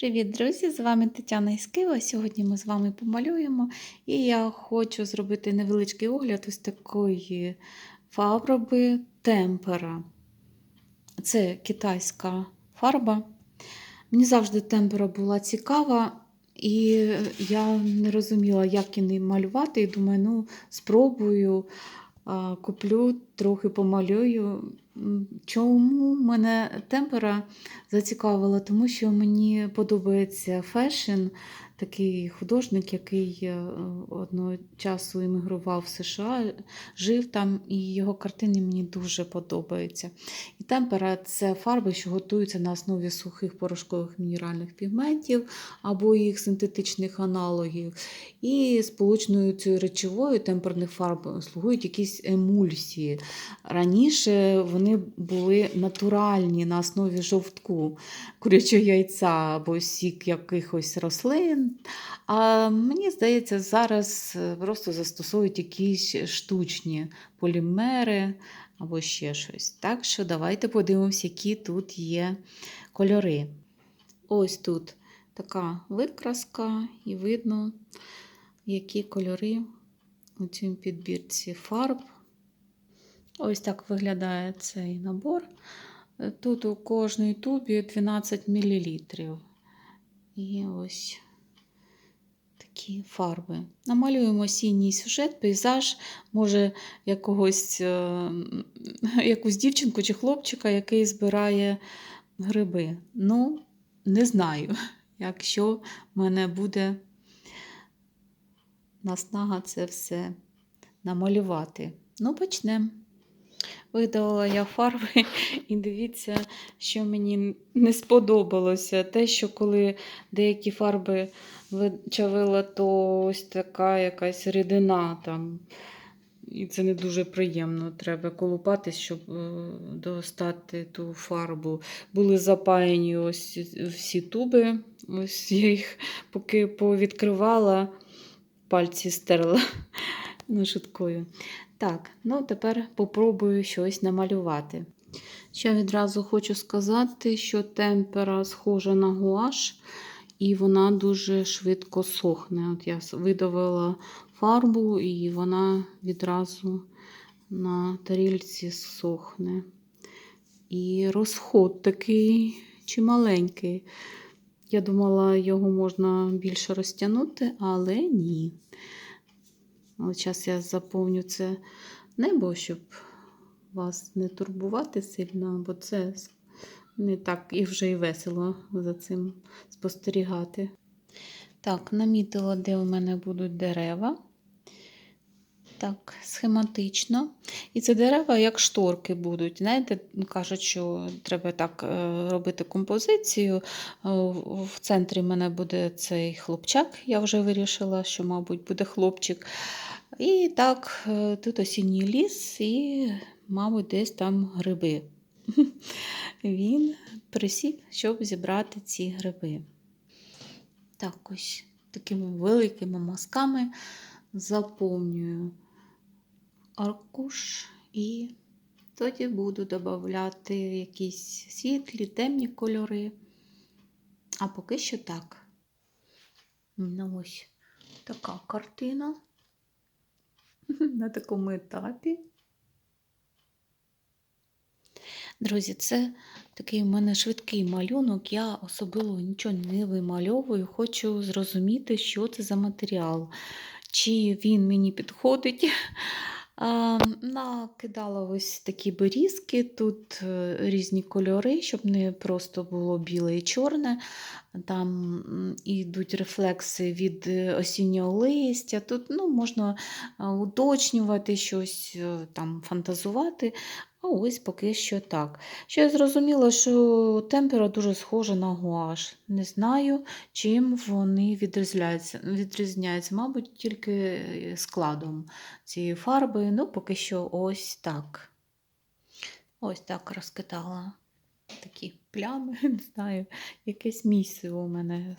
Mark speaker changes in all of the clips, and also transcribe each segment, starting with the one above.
Speaker 1: Привіт, друзі! З вами Тетяна із Києва. Сьогодні ми з вами помалюємо, і я хочу зробити невеличкий огляд ось такої фарби темпера. Це китайська фарба. Мені завжди темпера була цікава, і я не розуміла, як її малювати. І думаю, ну, спробую, куплю, трохи помалюю. Чому мене темпера зацікавила? Тому що мені подобається фешн, такий художник, який е, одного часу іммігрував в США, жив там, і його картини мені дуже подобаються. І темпера це фарби, що готуються на основі сухих порошкових мінеральних пігментів або їх синтетичних аналогів. І сполучною цією речовою темперних фарб слугують якісь емульсії. Раніше вони були натуральні на основі жовтку, курячого яйця або сік якихось рослин. А мені здається, зараз е, просто застосовують якісь штучні полімери або ще щось. Так що давайте подивимося, які тут є кольори. Ось тут така викраска, і видно, які кольори у цій підбірці фарб. Ось так виглядає цей набор. Тут у кожній тубі 12 мл. І ось такі фарби. Намалюємо осінній сюжет, пейзаж, може, якогось, е, якусь дівчинку чи хлопчика, який збирає гриби. Ну, не знаю, якщо в мене буде наснага це все намалювати. Ну, почнемо. Видала я фарби, і дивіться, що мені не сподобалося. Те, що коли деякі фарби вичавила, то ось така якась рідина там. І це не дуже приємно. Треба колупатись, щоб е, достати ту фарбу. Були запаяні ось всі туби. Ось я їх поки повідкривала, пальці стерла шуткою. Так, ну тепер попробую щось намалювати. Ще відразу хочу сказати, що темпера схожа на гуаш, і вона дуже швидко сохне. От Я видавила фарбу, і вона відразу на тарільці сохне. І розход такий чималенький. Я думала, його можна більше розтягнути, але ні. От зараз я заповню це небо, щоб вас не турбувати сильно, бо це не так і вже і весело за цим спостерігати. Так, намітила, де у мене будуть дерева. Так, схематично. І це дерева як шторки будуть. Знаєте, кажуть, що треба так е, робити композицію. Е, в центрі в мене буде цей хлопчак. Я вже вирішила, що, мабуть, буде хлопчик. І так, е, тут осінній ліс, і, мабуть, десь там гриби. Він присів, щоб зібрати ці гриби. Так, ось такими великими мазками заповнюю аркуш і тоді буду додати якісь світлі, темні кольори. А поки що так. Ну, ось така картина на такому етапі. Друзі, це такий у мене швидкий малюнок. Я особливо нічого не вимальовую, хочу зрозуміти, що це за матеріал, чи він мені підходить. Накидала ось такі берізки, тут е, різні кольори, щоб не просто було біле і чорне. Там йдуть рефлекси від е, осіннього листя. Тут ну, можна уточнювати щось, е, там, фантазувати. А ось поки що так. Ще я зрозуміла, що темпера дуже схожа на гуаш. Не знаю, чим вони відрізняються. відрізняються. Мабуть, тільки складом цієї фарби. Ну, поки що ось так. Ось так розкидала такі плями, не знаю, якесь місце у мене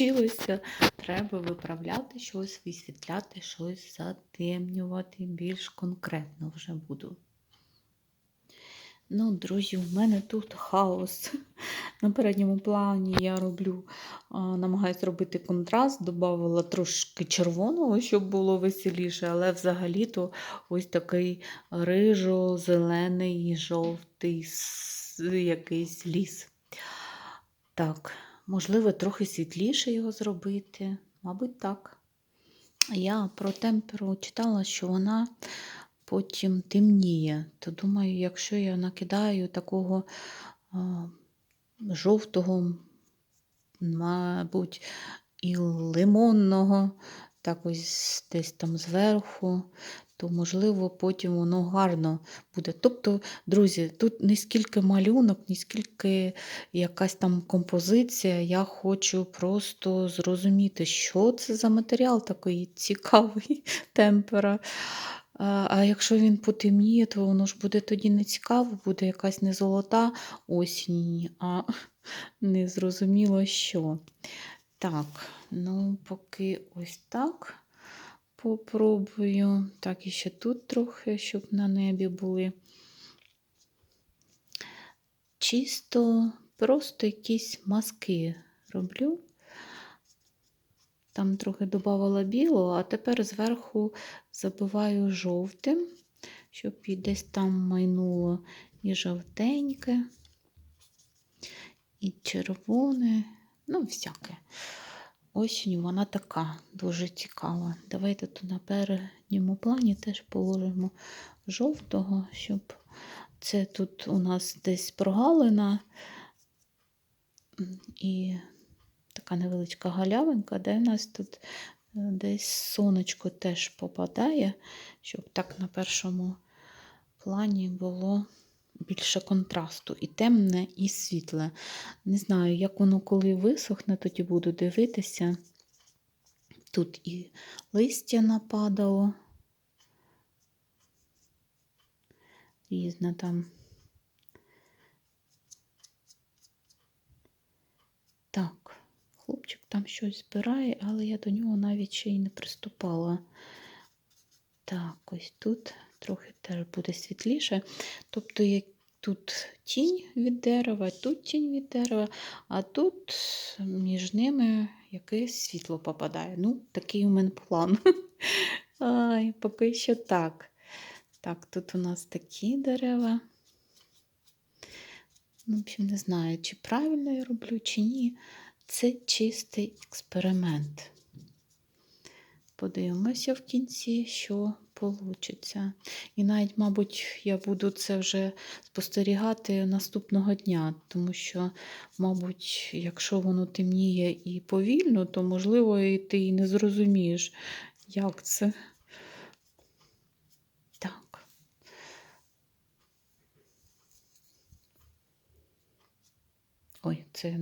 Speaker 1: вийшло. Треба виправляти щось, висвітляти, щось затемнювати. Більш конкретно вже буду. Ну, друзі, у мене тут хаос. На передньому плані я роблю, намагаюся робити контраст, додавала трошки червоного, щоб було веселіше, але взагалі-то ось такий рижо-зелений, жовтий якийсь ліс. Так, можливо, трохи світліше його зробити. Мабуть, так. Я про темперу читала, що вона потім темніє. То думаю, якщо я накидаю такого жовтого, мабуть, і лимонного, так ось десь там зверху, то, можливо, потім воно гарно буде. Тобто, друзі, тут не скільки малюнок, не скільки якась там композиція. Я хочу просто зрозуміти, що це за матеріал такий цікавий темпера. А а якщо він потемніє, то воно ж буде тоді не цікаво, буде якась не золота осінь, а не зрозуміло що. Так, ну поки ось так попробую. Так, і ще тут трохи, щоб на небі були. Чисто просто якісь маски роблю. Там трохи додавала білого, а тепер зверху забиваю жовтим, щоб і десь там майнуло і жовтеньке, і червоне, ну, всяке. Осінь вона така дуже цікава. Давайте тут на передньому плані теж положимо жовтого, щоб це тут у нас десь прогалина і така невеличка галявинка, де в нас тут е, десь сонечко теж попадає, щоб так на першому плані було більше контрасту. І темне, і світле. Не знаю, як воно коли висохне, тоді буду дивитися. Тут і листя нападало. Різне там. Так, хлопчик там щось збирає, але я до нього навіть ще й не приступала. Так, ось тут трохи теж буде світліше. Тобто, як тут тінь від дерева, тут тінь від дерева, а тут між ними якесь світло попадає. Ну, такий у мене план. Ай, поки що так. Так, тут у нас такі дерева. Ну, в общем, не знаю, чи правильно я роблю, чи ні. Це чистий експеримент. Подивимося в кінці, що вийде. І навіть, мабуть, я буду це вже спостерігати наступного дня, тому що, мабуть, якщо воно темніє і повільно, то, можливо, і ти і не зрозумієш, як це. Так. Ой, це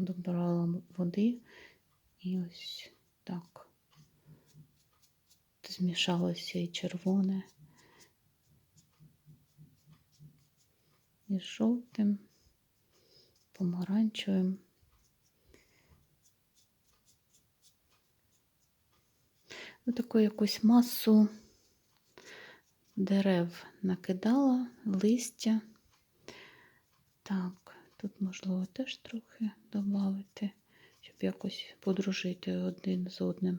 Speaker 1: добрала води і ось так. Змішалося і червоне, і жовтим, помаранчевим. Ось таку якусь масу дерев накидала, листя. Так, тут, можливо, теж трохи додати, щоб якось подружити один з одним.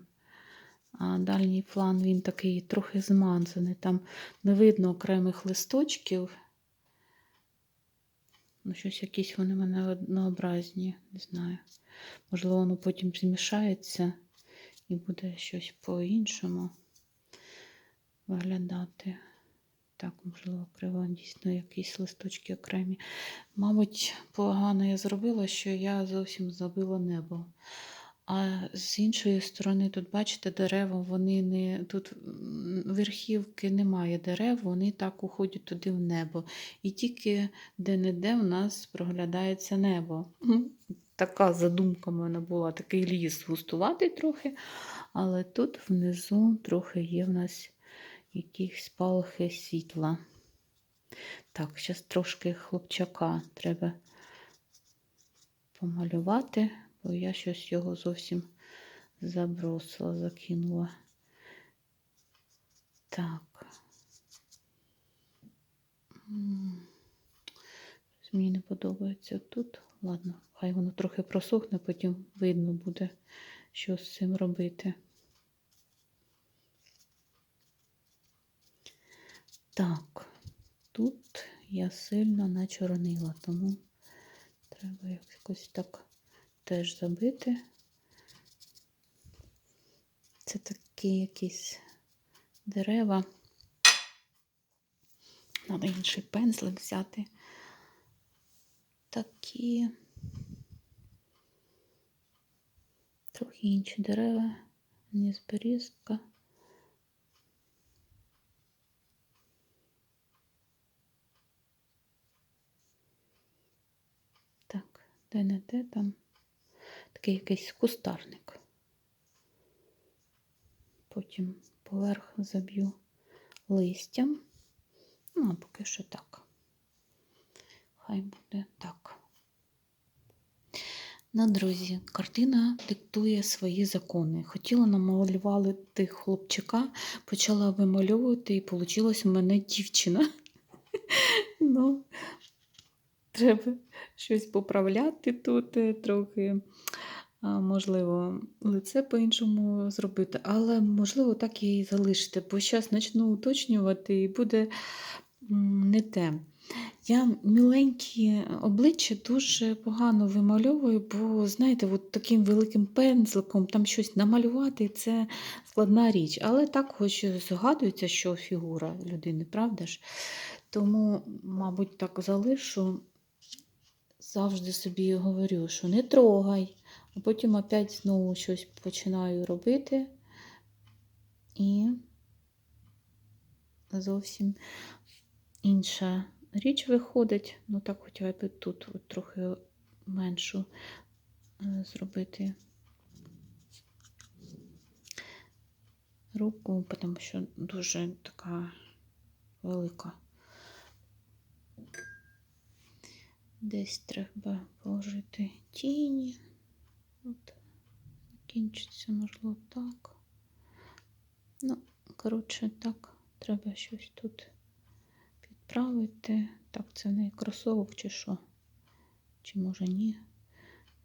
Speaker 1: А дальній план він такий трохи зманзаний. Там не видно окремих листочків. Ну, щось якісь вони в мене однообразні, не знаю. Можливо, воно потім змішається і буде щось по-іншому виглядати. Так, можливо, криво дійсно якісь листочки окремі. Мабуть, погано я зробила, що я зовсім забила небо. А з іншої сторони, тут, бачите, дерева, вони не тут верхівки немає дерев, вони так уходять туди в небо. І тільки де-не-де в нас проглядається небо. Така задумка в мене була, такий ліс густуватий трохи, але тут внизу трохи є в нас якісь спалахи світла. Так, зараз трошки хлопчака треба помалювати бо я щось його зовсім забросила, закинула. Так. Мені не подобається тут. Ладно, хай воно трохи просохне, потім видно буде, що з цим робити. Так, тут я сильно начорнила, тому треба якось так теж забити. Це такі якісь дерева. Треба інший пензлик взяти. Такі трохи інші дерева, ніж берізка. Так, де не де там такий якийсь кустарник. Потім поверх заб'ю листям. Ну, а поки що так. Хай буде так. Ну, друзі, картина диктує свої закони. Хотіла намалювати хлопчика, почала вимальовувати, і вийшла у мене дівчина. Ну, треба щось поправляти тут е, трохи. Можливо, лице по-іншому зробити, але можливо так і залишити, бо зараз почну уточнювати і буде не те. Я міленькі обличчя дуже погано вимальовую, бо, знаєте, от таким великим пензликом там щось намалювати це складна річ. Але так хоч згадується, що фігура людини, правда ж? Тому, мабуть, так залишу. Завжди собі говорю, що не трогай, а потім опять знову щось починаю робити. І зовсім інша річ виходить. Ну так хоча б тут от трохи меншу е, зробити руку, тому що дуже така велика. Десь треба положити тіні. От, закінчиться, можливо, так. Ну, коротше, так, треба щось тут підправити. Так, це не кросовок чи що? Чи може ні?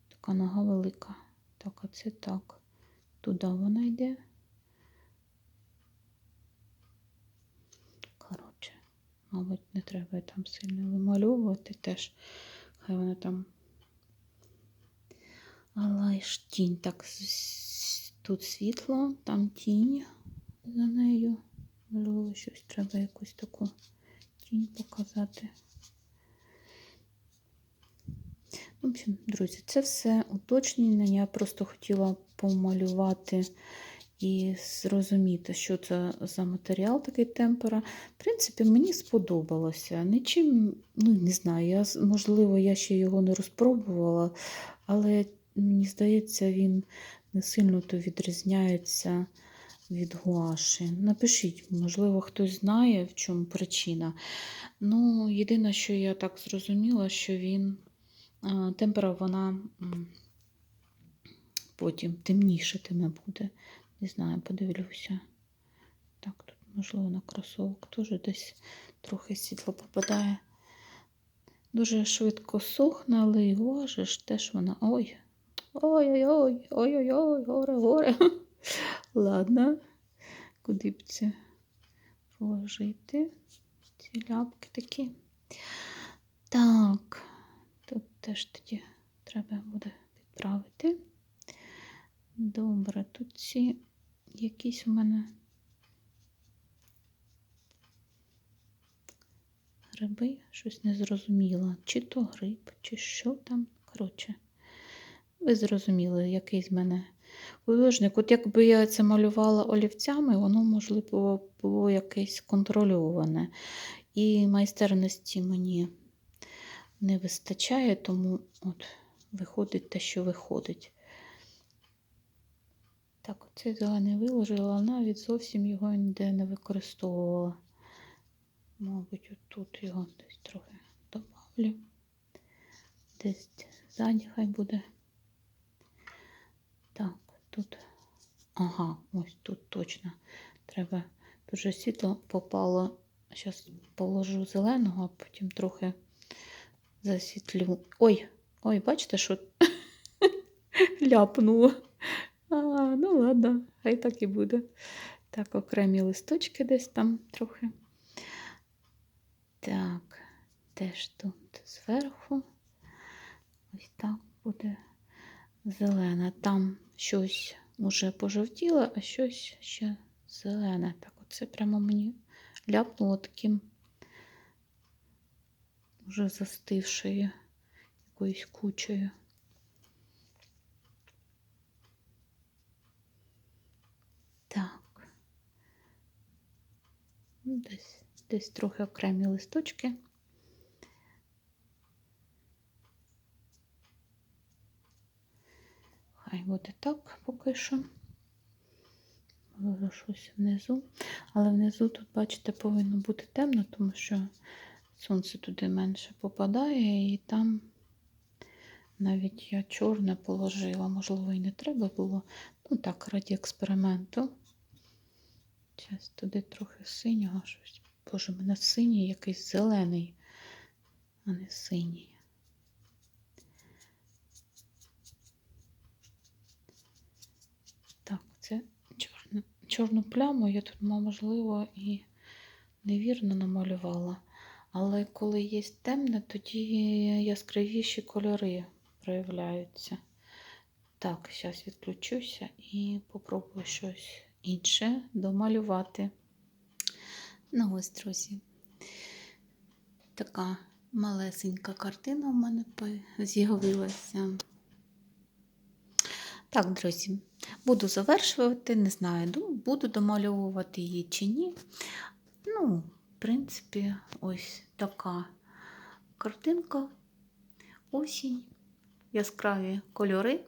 Speaker 1: Така нога велика. Так, а це так. Туди вона йде. Коротше, мабуть, не треба там сильно вимальовувати теж. Хай вона там. Але ж тінь так тут світло, там тінь за нею. Можливо, щось треба якусь таку тінь показати. В общем, друзі, це все уточнення. Я просто хотіла помалювати і зрозуміти, що це за матеріал такий темпера. В принципі, мені сподобалося. Нічим, ну не знаю, я, можливо, я ще його не розпробувала, але мені здається, він не сильно то відрізняється від гуаші. Напишіть, можливо, хтось знає, в чому причина. Ну, єдине, що я так зрозуміла, що він темпера вона потім темнішатиме буде. Не знаю, подивлюся. Так, тут, можливо, на кросовок теж десь трохи світло попадає. Дуже швидко сохне, але і важиш теж вона. Ой. Ой-ой-ой, ой-ой-ой, горе, горе. Ладно, куди б це положити? Ці ляпки такі. Так, тут теж тоді треба буде підправити. Добре, тут ці якісь у мене гриби, щось не зрозуміла. Чи то гриб, чи що там. Коротше, ви зрозуміли, який з мене художник. От якби я це малювала олівцями, воно, можливо, було якесь контрольоване. І майстерності мені не вистачає, тому от виходить те, що виходить. Так, оцей зелений виложила, навіть зовсім його ніде не використовувала. Мабуть, отут його десь трохи добавлю. Десь ззаді хай буде. Так, тут. Ага, ось тут точно. Треба дуже світло попало. Зараз положу зеленого, а потім трохи засвітлю. Ой, ой, бачите, що ляпнуло. А, ну ладно, хай так і буде. Так, окремі листочки десь там трохи. Так, теж тут зверху. Ось так буде зелена. Там щось уже пожовтіло, а щось ще зелене. Так, оце прямо мені ляпнуло таким вже застившою якоюсь кучею. Так. Ну, Десь, трохи окремі листочки. Хай буде так поки що. Може, щось внизу. Але внизу тут, бачите, повинно бути темно, тому що сонце туди менше попадає, і там навіть я чорне положила, можливо, і не треба було. Ну так, раді експерименту. Зараз туди трохи синього щось. Боже, в мене синій якийсь зелений, а не синій. Так, це чорну, чорну пляму я тут, можливо, і невірно намалювала. Але коли є темне, тоді яскравіші кольори проявляються. Так, зараз відключуся і попробую щось інше домалювати. Ну ось, друзі, така малесенька картина у мене з'явилася. Так, друзі, буду завершувати, не знаю, буду домальовувати її чи ні. Ну, в принципі, ось така картинка, осінь, яскраві кольори.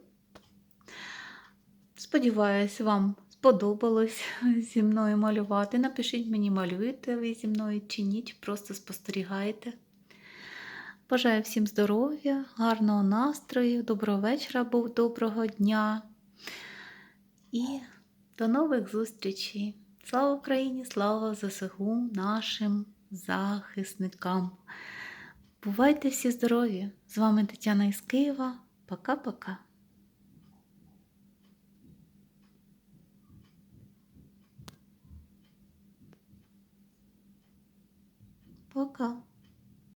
Speaker 1: Сподіваюсь, вам сподобалось зі мною малювати. Напишіть мені, малюєте ви зі мною чи ні, просто спостерігаєте. Бажаю всім здоров'я, гарного настрою, доброго вечора або доброго дня. І до нових зустрічей! Слава Україні! Слава ЗСУ нашим захисникам! Бувайте всі здорові! З вами Тетяна із Києва. Пока-пока! Пока!